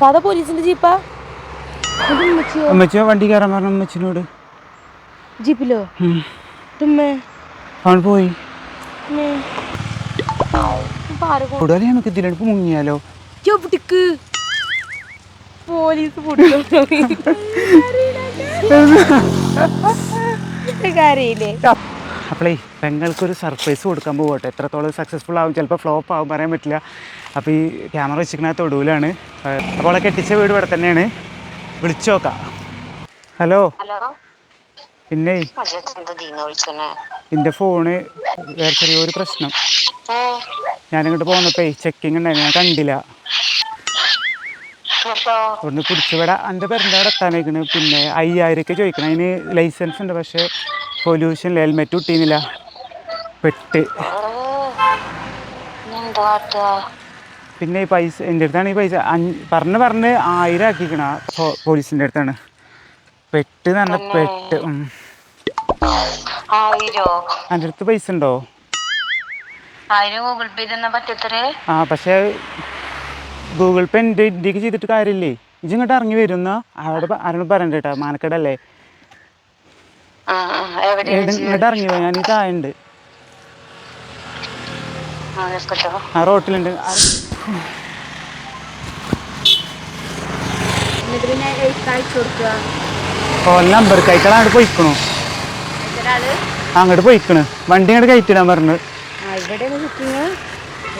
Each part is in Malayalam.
സാധാ പോലീസിന്റെ ജീപ്പാ അമ്മച്ചിയോ വണ്ടി കയറാൻ പറഞ്ഞു അമ്മച്ചിനോട് ജീപ്പിലോ അവൻ പോയി. കൂടുതൽ നമുക്ക് ഇതിലെടുപ്പ് മുങ്ങിയാലോ? പോലീസ് കാര്യയില്ലേ? അപ്പോളേ പെങ്ങൾക്കൊരു സർപ്രൈസ് കൊടുക്കാൻ പോകട്ടെ എത്രത്തോളം സക്സസ്ഫുൾ ആവും ചിലപ്പോൾ ഫ്ലോപ്പ് ആവും പറയാൻ പറ്റില്ല. അപ്പോൾ ഈ ക്യാമറ വെച്ചിരിക്കുന്നത് തൊടുവിലാണ്. അപ്പോൾ അവളെ കെട്ടിച്ച വീട് ഇവിടെ തന്നെയാണ്. വിളിച്ചു നോക്കാം. ഹലോ പിന്നെ? എന്റെ ഫോണ് വേറെ ചെറിയൊരു പ്രശ്നം. ഞാനിങ്ങോട്ട് പോകുന്നപ്പോ ചെക്കിങ് ഉണ്ടായിരുന്നു. ഞാൻ കണ്ടില്ല. അവിടുന്ന് പിടിച്ചുവിട എന്റെ പേരുടെ അവിടെ എത്താനേക്കണ് പിന്നെ അയ്യായിരമൊക്കെ ചോദിക്കണം. അതിന് ലൈസൻസ് ഉണ്ട് പക്ഷേ പൊല്യൂഷൻ ഹെൽമെറ്റ് കിട്ടിയില്ല പെട്ട്. പിന്നെ ഈ പൈസ എന്റെ അടുത്താണ് ഈ പൈസ. പറഞ്ഞ് പറഞ്ഞ് ആയിരം ആക്കിക്കണ പോലീസിന്റെ അടുത്താണ്. പെട്ട് എന്ന് പറഞ്ഞ പെട്ട് എന്റെ അടുത്ത് പൈസ ഉണ്ടോ? ഗൂഗിൾ പേ ആ പക്ഷേ ഗൂഗിൾ പേ എന്റെ ഇന്ത്യയ്ക്ക് ചെയ്തിട്ട് കാര്യമില്ലേ? ഇജ്ജിങ്ങോട്ട് ഇറങ്ങി വരുന്ന അവിടെ ആരോടും പറയണ്ട കേട്ടോ. മാനക്കേടല്ലേ ആ ആ, എവിടെയാണ് ഏട് ഇങ്ങോട്ട് ഇറങ്ങി പോയി ഞാൻ ഈ താഴുണ്ട് ആ റോട്ടിലുണ്ട്. ഓല അങ്ങോട്ട് പോയിക്കണു. അങ്ങോട്ട് പോയിക്കണ്. വണ്ടി അങ്ങോട്ട് കയറ്റിടാൻ പറഞ്ഞു.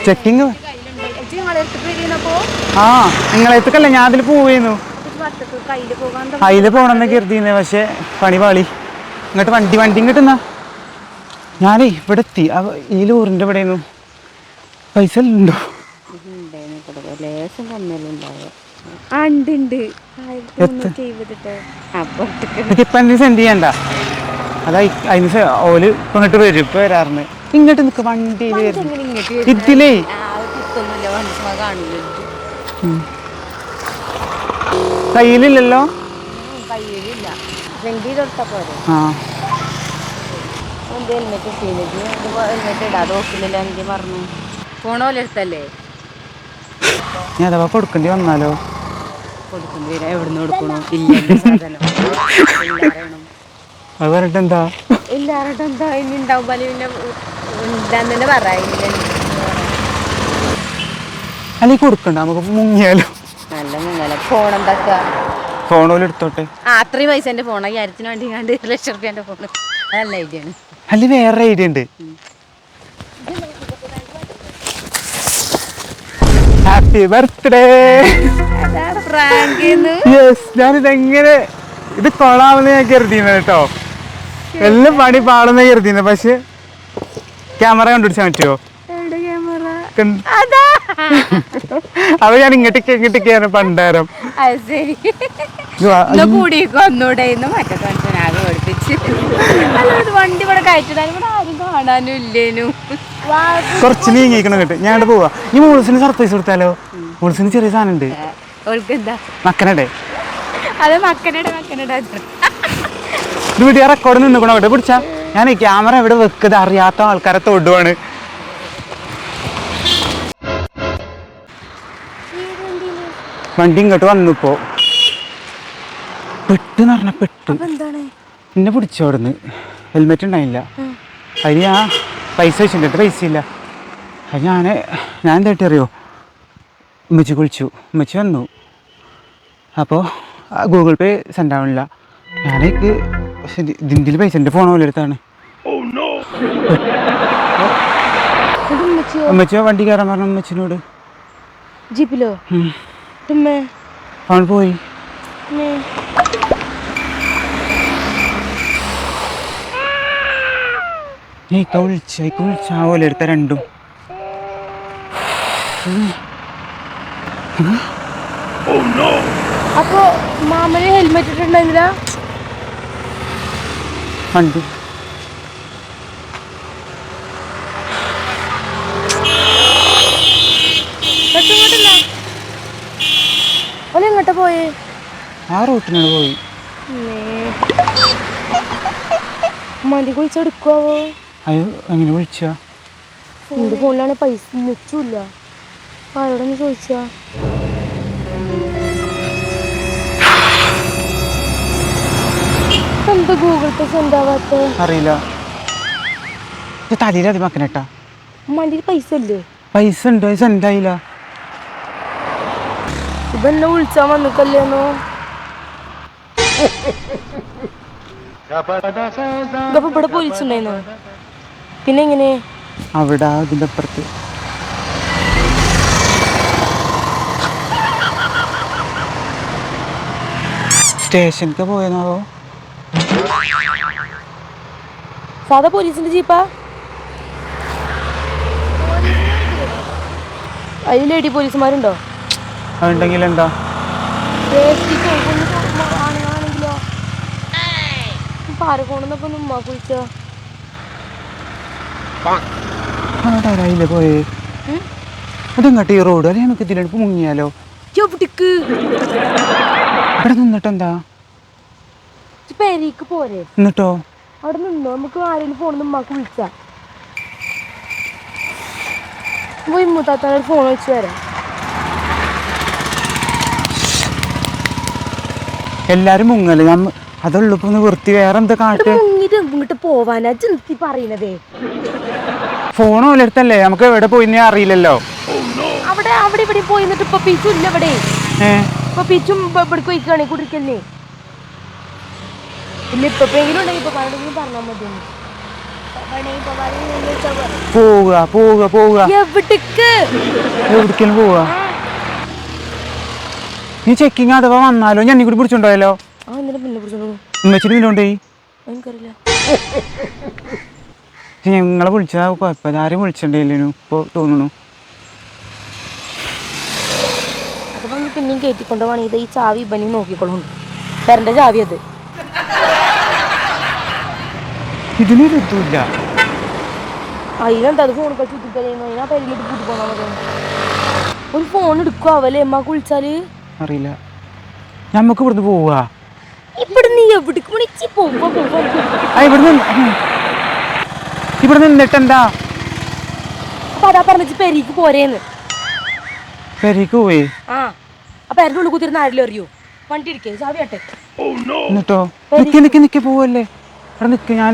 ചെക്കിങ് ആ നിങ്ങളെത്തുക്കല്ലേ ഞാൻ അതിൽ പോവുന്നു അതിൽ പോകണമെന്ന് കരുതിയിരുന്നേ പക്ഷേ പണി പാളി. ഇങ്ങോട്ട് വണ്ടി വണ്ടി ഇങ്ങോട്ട് എന്നാ? ഞാനേ ഇവിടെ എത്തി. ഈ ലൂറിന്റെ ഇവിടെയായിരുന്നു പൈസ ഉണ്ടോ? ഇപ്പം സെൻഡ് ചെയ്യണ്ട. അതിന് ഓൽ ഇപ്പൊ ഇങ്ങോട്ട് വരും ഇപ്പൊ വരാറുണ്ട്. ഇങ്ങോട്ട് നിക്ക വണ്ടി ഇതിലേ. കയ്യിലില്ലല്ലോ? കയ്യിലില്ല. ഫ്രണ്ടിൽ തൊട്ടാ പോരെ. ആ. എന്ത് ഹെൽമെറ്റ് ഇട്ടില്ലെങ്കിൽ ഹെൽമെറ്റ് ഇടാതെ നോക്കില്ലല്ലോ എനിക്ക് പറഞ്ഞു ഫോൺ പോലെ എടുത്തല്ലേ? ഞാൻ അഥവാ കൊടുക്കേണ്ടി വന്നാലോ? കൊടുക്കേണ്ടി വരാം. എവിടുന്ന് കൊടുക്കണോ? ഇല്ല സാധനം. അത് പറഞ്ഞിട്ട് എന്താ? ഇല്ലാറട്ടെ എന്താ? ഇനി ഉണ്ടാവും പോലെ പിന്നെ തന്നെ പറയില്ല അല്ലെങ്കിൽ കൊടുക്കണ്ട. നമുക്ക് മുങ്ങിയാലോ? നല്ല മുങ്ങല. ഫോൺ എന്താക്കുക ഫോൺ പോലും എടുത്തോട്ടെ? ആ അത്രയും പൈസ എന്റെ ഫോൺ അയ്യായിരത്തിന് വേണ്ടി കണ്ട് ഒരു ലക്ഷം റുപ്യന്റെ ഫോൺ നല്ല ഐഡിയ ആണ്. അല്ലെങ്കിൽ വേറെ ഐഡിയ ഉണ്ട്. ഹാപ്പി ബർത്ത്ഡേ അതാണ് പ്രാങ്ക് യെസ് ഞാനിതെങ്ങനെ ഇത് കൊള്ളാമെന്ന് ഞാൻ കരുതിയിരുന്നു കേട്ടോ. എല്ലാം പണി പാടുന്ന കരുതിയിരുന്നു പക്ഷെ ക്യാമറ കണ്ടുപിടിച്ചാൽ പറ്റുമോ കണ്ട്- അതാ. ഞാൻ ഇങ്ങോട്ടേക്ക് ഇങ്ങോട്ടേക്കാണ് പണ്ടാരം. കൂടിയൊക്കെ മറ്റേ പഠിപ്പിച്ച്. വണ്ടി ഇവിടെ കയറ്റിടാൻ ഇവിടെ ആരും കാണാനും ഇല്ലേനു. കുറച്ച് നീങ്ങിക്കണം കേട്ടോ ഞാൻ പോവാ. ഈ മോൾസിന് സർപ്രൈസ് കൊടുത്താലോ? മോൾസിന് ചെറിയ സാധനം ഉണ്ട്. മക്കനടെ. അത് മക്കനടെ മക്കനടെ ഇത് വീട്ടിൽ റെക്കോർഡ് കേട്ടോ പിടിച്ചാ. ഞാൻ ക്യാമറ എവിടെ വെക്കുന്നത് അറിയാത്ത ആൾക്കാരെ തൊടുവാണ്. വണ്ടി ഇങ്ങോട്ട് വന്നു ഇപ്പോ പെട്ട്. എന്ന് പറഞ്ഞ പെട്ട് എന്നെ പിടിച്ചു നിന്ന് ഹെൽമെറ്റ് ഉണ്ടായില്ല. അതിന് ഞാൻ പൈസ വെച്ചിട്ടുണ്ട്. പൈസ ഇല്ല. അത് ഞാൻ ഞാൻ എന്തായിട്ട് അറിയോ? ഉമ്മച്ചി കുളിച്ചു ഉമ്മച്ചി വന്നു. അപ്പോൾ ഗൂഗിൾ പേ സെൻഡ് ആവണില്ല. ഞാനേക്ക് ഇതിന്റെ പൈസ എന്റെ ഫോൺ പോലെ എടുത്താണ്. ഉമ്മച്ചിയോ? വണ്ടി കയറാൻ പറഞ്ഞു ഉമ്മച്ചിനോട്? ജീപ്പിലോ അവൻ പോയി ഉമ്മേ. ഞാൻ ഇക്ക വിളിച്ച ഇക്ക വിളിച്ച ആ പോലെ എടുത്ത രണ്ടും. അപ്പോ മാമന് ഹെൽമെറ്റ് ഇട്ടിട്ടുണ്ടെങ്കിലാ വണ്ടി ആ റൂട്ടിനാണ് പോയി. മതി കുളിച്ചെടുക്കാവോ അയ്യോ എങ്ങനെ വിളിച്ചാ? എന്റെ ഫോണിലാണ് പൈസ നിച്ചില്ല ആരോടൊന്ന് ചോദിച്ചാ? എന്താ ഗൂഗിൾ പേ അറിയില്ല. തലയിൽ അത് മക്കനട്ടാ പൈസ ഇല്ലേ? പൈസ ഉണ്ടോ? സെൻഡ് ആയില്ല. ഇവ ഇവിടെ പോലീസുണ്ടായിരുന്നു പിന്നെ എങ്ങനെ? അവിടെ അതിന്റെ അപ്പുറത്ത് സ്റ്റേഷനിലേക്ക് പോയെന്നാവോ സാധാ പോലീസിന്റെ ജീപ്പാ? അതിൽ ലേഡി പോലീസുമാരുണ്ടോ? അതുണ്ടെങ്കിൽ എന്താ പാരക്കോണെന്നപ്പോ ഉമ്മ കുളിച്ചോ അവിടെ ആരായില്ലേ പോയേ. അതെങ്ങോട്ട് ഈ റോഡ് നമുക്ക് മുങ്ങിയാലോ? എവിടേക്ക് ഇവിടെ നിന്നിട്ടെന്താ? പെരീക്ക് പോരെ. എന്നിട്ടോ അവിടെ നിന്നോ? നമുക്ക് ആരെങ്കിലും ഫോണിൽ ഉമ്മാക്ക് വിളിച്ചാ. പോയി ഫോൺ വെച്ച് വരാം എല്ലാരും മുങ്ങൽ. നമ്മ അതുള്ളൂ ഇപ്പൊ ഒന്ന് വൃത്തി വേറെ എന്താ കാട്ട് ഇങ്ങോട്ട് പോവാനാ. ചിന്തി പറയുന്നതേ ഫോൺ ഓലെടുത്തല്ലേ? നമുക്ക് എവിടെ പോയിന്നേ അറിയില്ലല്ലോ. അവിടെ അവിടെ ഇവിടെ പോയി എന്നിട്ട് ഇപ്പൊ പിച്ചും ഇല്ല ഇവിടെ. ഏ? ഇപ്പൊ പിച്ചും ഇവിടെ പോയിക്കാണേ കുടിക്കല്ലേ ഇല്ല ഇപ്പൊ എങ്കിലും ഉണ്ടെങ്കിൽ ഇപ്പൊ പറഞ്ഞെങ്കിലും പറഞ്ഞാൽ മതി. പോവുക പോവുക പോവുക. എവിടേക്ക്? എവിടേക്കും പോവുക. നീ ചെക്കിങ് അഥവാ വന്നാലോ? ഞാൻ കൂടി പിടിച്ചോണ്ടോയല്ലോ ആ പിന്നെ എനിക്കറിയില്ല. ഞങ്ങളെ വിളിച്ചതാ കുഴപ്പമില്ല. ആരും വിളിച്ചിട്ടുണ്ടേനു ഇപ്പോൾ തോന്നുന്നു. അപ്പൊ പിന്നെയും കേട്ടിക്കൊണ്ട് ഇത് ഈ ചാവി ഇബനി നോക്കിക്കോളും. പെരന്റെ ചാവി അത്. ഇതിനൊരു ഇതുമില്ല അതിലെന്താ? അത് ഫോൺ കളിച്ച് ചുറ്റിക്കളയുന്നു അതിനാ പെരയിലിട്ട് കൂട്ടി പോണാ ഒരു ഫോൺ എടുക്കുക അവലേ? അമ്മയ്ക്ക് വിളിച്ചാൽ? അറിയില്ല. നമുക്ക് ഇവിടുന്ന് പോവുക ഇവിടെ നീ എവിടേക്ക് വിളിച്ച് ആ ഇവിടെ നിന്ന് ഇവിടെ നിന്നിട്ട് എന്താ അപ്പൊ അതാ പറഞ്ഞ പെരീക്ക് പോരേന്ന്. പെരീക്ക് പോയി? ആ അപ്പൊ എന്റെ ഉള്ളിൽ കുത്തിരുന്ന ആരിലും അറിയോ വണ്ടി ഇരിക്കേ ചാവിയാട്ടെ എന്നിട്ടോ നിക്ക് നിക്ക് നിക്ക് പോവല്ലേ? ഇവിടെ നിക്ക് ഞാൻ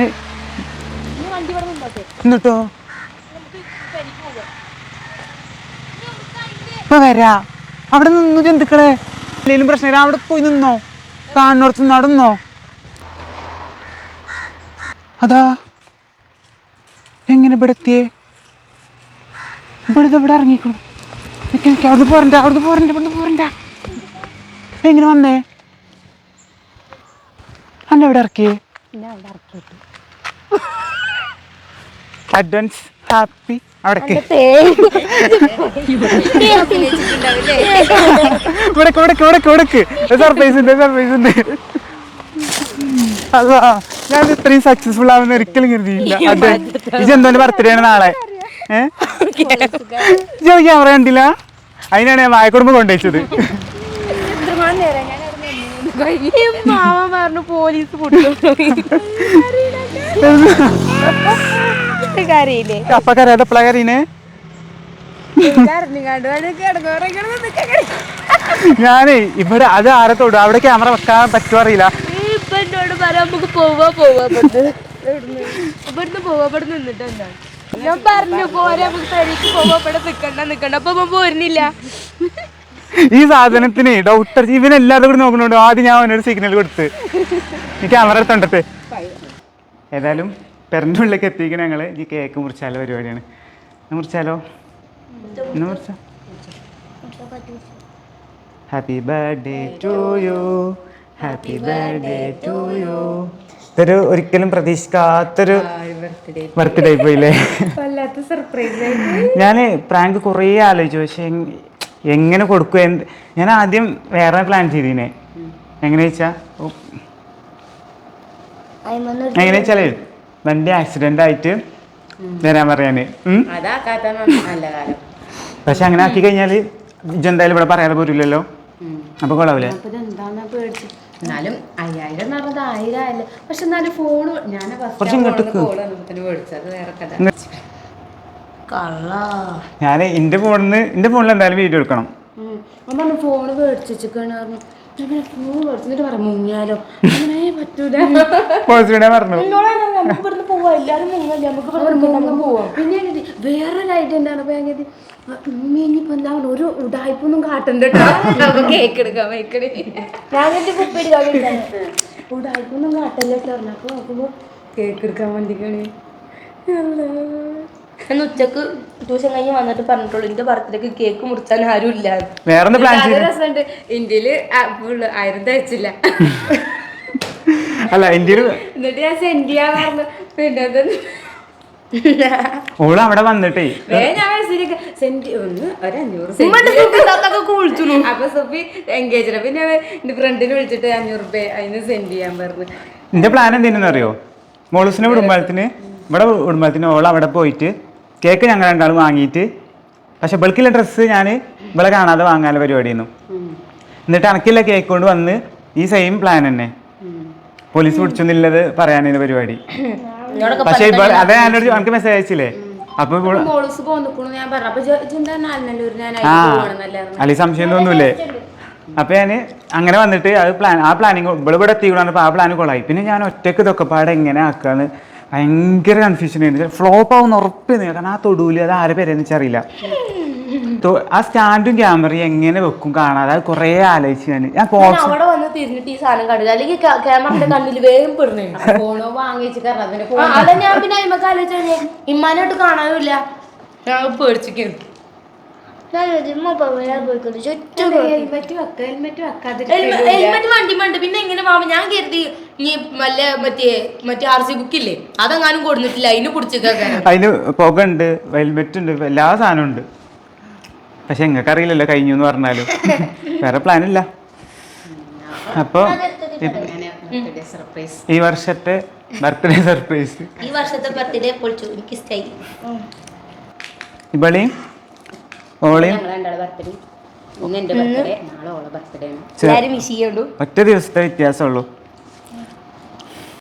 എന്നിട്ടോ ഇപ്പൊ വരാ. അവിടെ നിന്നു ജന്തുക്കളെ. എന്തെങ്കിലും പ്രശ്നമില്ല അവിടെ പോയി നിന്നോ? കാണുന്നിടത്ത് നടന്നോ? അതാ. എങ്ങനെ ഇവിടെ എത്തിയേ ഇവിടെ ഇവിടെ ഇറങ്ങിക്കണം എനിക്ക് നിക്ക്. അവിടുന്ന് പോരണ്ട അവിടുന്ന് പോരണ്ട ഇവിടുന്ന് പോരണ്ട. എങ്ങനെ വന്നേ? അല്ല ഇവിടെ ഇറക്കിയേ? അഡ്വാൻസ് ഹാപ്പി അവിടേക്ക്. ഇവിടേക്ക് ഇവിടേക്ക് ഇവിടേക്ക് ഇവിടേക്ക് സർപ്രൈസ് ഉണ്ട് സർപ്രൈസ് ഉണ്ട്. അതാ ഞാൻ ഇത്രയും സക്സസ്ഫുൾ ആവുന്ന ഒരിക്കലും കരുതിയില്ല. അതെ ഇത് എന്തോന്റെ ബർത്ത്ഡേ ആണ് നാളെ? ഏഹ് ക്യാമറ കണ്ടില്ല. അതിനാണ് ഞാൻ വായക്കുടുമ്പ് കൊണ്ടുവച്ചത്. മാമ പറഞ്ഞു പോലീസ് കരയില്ലേ അപ്പ കരയാതെ എപ്പോഴാ കരീനെ ഞാനേ ഇവിടെ അത് ആരെ തൊടും? അവിടെ ക്യാമറ വെക്കാൻ പറ്റുമോ അറിയില്ല. ഇപ്പൊ എന്നോട് പറയാം നമുക്ക് പോവാ പോവാ ഇവിടുന്ന് ഇവിടുന്ന് പോവാ ഇവിടെ നിന്നിട്ട് എന്താ ഞാൻ പറഞ്ഞു പോരാ നമുക്ക് തരിക്ക് പോവാ ഇവിടെ നിക്കണ്ട നിക്കണ്ട. അപ്പൊ അമ്മ പോരുന്നില്ല. ഈ സാധനത്തിന് ഡൗട്ടർ ഇവനെല്ലാതെ കൂടി നോക്കുന്നുണ്ടോ ആദ്യം ഞാൻ അവനൊരു സിഗ്നൽ കൊടുത്ത്. ഈ ക്യാമറ എടുത്തോണ്ടത്തെ ഏതായാലും പെരന്റെ ഉള്ളിലേക്ക് എത്തിക്കണ ഞങ്ങൾ ഈ കേക്ക് മുറിച്ചാലോ പരിപാടിയാണ്. എന്നാ മുറിച്ചാലോ? എന്നാ മുറിച്ച? Happy birthday to you happy birthday to you ഇതൊരു ഒരിക്കലും പ്രതീക്ഷിക്കാത്തൊരു ബർത്ത്ഡേ പോയില്ലേ ഞാൻ പ്രാങ്ക് കുറേ ആലോചിച്ചു. പക്ഷെ എങ്- എങ്ങനെ കൊടുക്കുക എന്ത് ഞാൻ ആദ്യം വേറെ പ്ലാൻ ചെയ്തിനെ. എങ്ങനെ വെച്ചാ? എങ്ങനെ വെച്ചാലേ? വണ്ടി ആക്സിഡന്റ് ആയിട്ട് വരാൻ പറയാന്. പക്ഷെ അങ്ങനെ ആക്കി കഴിഞ്ഞാൽ ഇജെന്തായാലും ഇവിടെ പറയാതെ പോരില്ലല്ലോ. അപ്പൊ കൊള്ളാവില്ലേ ഞാൻ എന്നാലും അയ്യായിരം എന്ന് പറഞ്ഞത് ആയിരം പക്ഷെ എന്നാലും ഫോൺ ഞാൻ ഞാൻ എന്റെ ഫോണിന്ന് എന്റെ ഫോണിൽ എന്തായാലും വീഡിയോ എടുക്കണം. ഫോണ് മേടിച്ചു വേറൊരു ഐഡിയ എന്താണ് ഇനിയിപ്പോ എന്താ ഒരു ഉടായ്പൊന്നും കാട്ടണ്ട കേട്ടോ കേക്ക് എടുക്കാൻ വയ്ക്കണേ ഞാൻ കുപ്പി എടുക്കാൻ ഉടായ്പൊന്നും കാട്ടല്ല കേട്ടോ അപ്പൊ നോക്കുമ്പോ കേക്ക് എടുക്കാൻ വേണ്ടിക്കണേ. എന്ന് ഉച്ചയ്ക്ക് ട്യൂഷൻ കഴിഞ്ഞ് വന്നിട്ട് പറഞ്ഞിട്ടുള്ളൂ എന്റെ ബർത്ത്ഡേക്ക് കേക്ക് മുറിച്ചാൻ ആരും ഇല്ല. വേറെ ഒന്ന് പ്ലാൻ ചെയ്ത്? രസമുണ്ട്. ഇന്ത്യയിൽ ആയിരം തയ്ച്ചില്ല അല്ല ഒരു എന്നിട്ട് ഞാൻ സെൻഡ് ചെയ്യാൻ പറഞ്ഞു. പിന്നെ ഓൾ അവിടെ വന്നിട്ടേ. ഞാൻ അപ്പൊ എൻഗേജ് പിന്നെ എന്റെ ഫ്രണ്ടിനെ വിളിച്ചിട്ട് അഞ്ഞൂറ് രൂപ അതിന് സെൻഡ് ചെയ്യാൻ പറഞ്ഞു. പ്ലാൻ ഇവിടെ കുടുംബത്തിന് ഓൾ അവിടെ പോയിട്ട് കേക്ക് ഞങ്ങൾ രണ്ടാളും വാങ്ങിയിട്ട് പക്ഷെ ബൾക്കിലെ ഡ്രസ്സ് ഞാൻ ഇവിടെ കാണാതെ വാങ്ങാൻ പരിപാടിയായിരുന്നു എന്നിട്ട് അണക്കില്ല കേക്ക് കൊണ്ട് വന്ന് ഈ സെയിം പ്ലാൻ തന്നെ. പോലീസ് പിടിച്ചൊന്നുമില്ലത് പറയാനായിരുന്നു പരിപാടി. പക്ഷെ ഇപ്പോൾ അതെ ഞാനോട് എനിക്ക് മെസ്സേജ് അയച്ചില്ലേ? അപ്പൊ ആ അല്ലെ സംശയം തോന്നൂലേ അപ്പൊ ഞാൻ അങ്ങനെ വന്നിട്ട് അത് പ്ലാൻ ആ പ്ലാനിങ് ഇവിടെ ഇവിടെ എത്തിക്കണപ്പോ ആ പ്ലാൻ കൊള്ളായി പിന്നെ ഞാൻ ഒറ്റയ്ക്ക് ഇതൊക്കെ പാടെ എങ്ങനെ ആക്കാന്ന് ഭയങ്കര കൺഫ്യൂഷൻ ആയിരുന്നു. ഫ്ലോപ്പ് ആവുന്ന ഉറപ്പായിരുന്നു കാരണം ആ തൊടുവിൽ അത് ആരെ പേരെന്ന് വെച്ചറിയില്ല ആ സ്റ്റാൻഡും ക്യാമറയും എങ്ങനെ വെക്കും കാണാതെ അത് കുറേ ആലോചിച്ച് ഞാൻ ഞാൻ പോക്സ് അവിടെ വന്ന് തിരിഞ്ഞിട്ട് ഈ സാധനം കണ്ടില്ല അല്ലെങ്കിൽ ക്യാമറയുടെ കണ്ണിൽ വേഗം പെടുന്നേ. ഫോണോ വാങ്ങിച്ച് ഞാൻ പിന്നെ അയിമക്ക് ആലോചിച്ചേ ഇമ്മാനായിട്ട് കാണാനുമില്ല. ഞാൻ പേടിച്ചിരിക്കുന്നു. ഹെൽമെറ്റ് വെക്ക ഹെൽമെറ്റ് വെക്കാതിരിക്കലും ഹെൽമെറ്റ് വണ്ടി വേണ്ട പിന്നെ എങ്ങനെ മാമ ഞാൻ കരുതി നീ വല്ല മറ്റേ മറ്റേ ആർ സി ബുക്കില്ലേ അതെങ്ങാനും കൊടുത്തിട്ടില്ല അതിന് പിടിച്ചേക്കാൻ അതിന് പുക ഉണ്ട് ഹെൽമെറ്റ് ഉണ്ട് എല്ലാ സാധനവും ഉണ്ട്. പക്ഷെ നിങ്ങൾക്ക് അറിയില്ലല്ലോ കഴിഞ്ഞു എന്ന് പറഞ്ഞാലും വേറെ പ്ലാൻ ഇല്ല അപ്പോൾ സർപ്രൈസ് ഈ വർഷത്തെ ബർത്ത്ഡേ സർപ്രൈസ് ഈ വർഷത്തെ ബർത്ത്ഡേ പൊളിച്ചു. എനിക്ക് ഇഷ്ടായി. ഇവളെയും ഓളെയും ഒറ്റ ദിവസത്തെ വ്യത്യാസമുള്ളൂ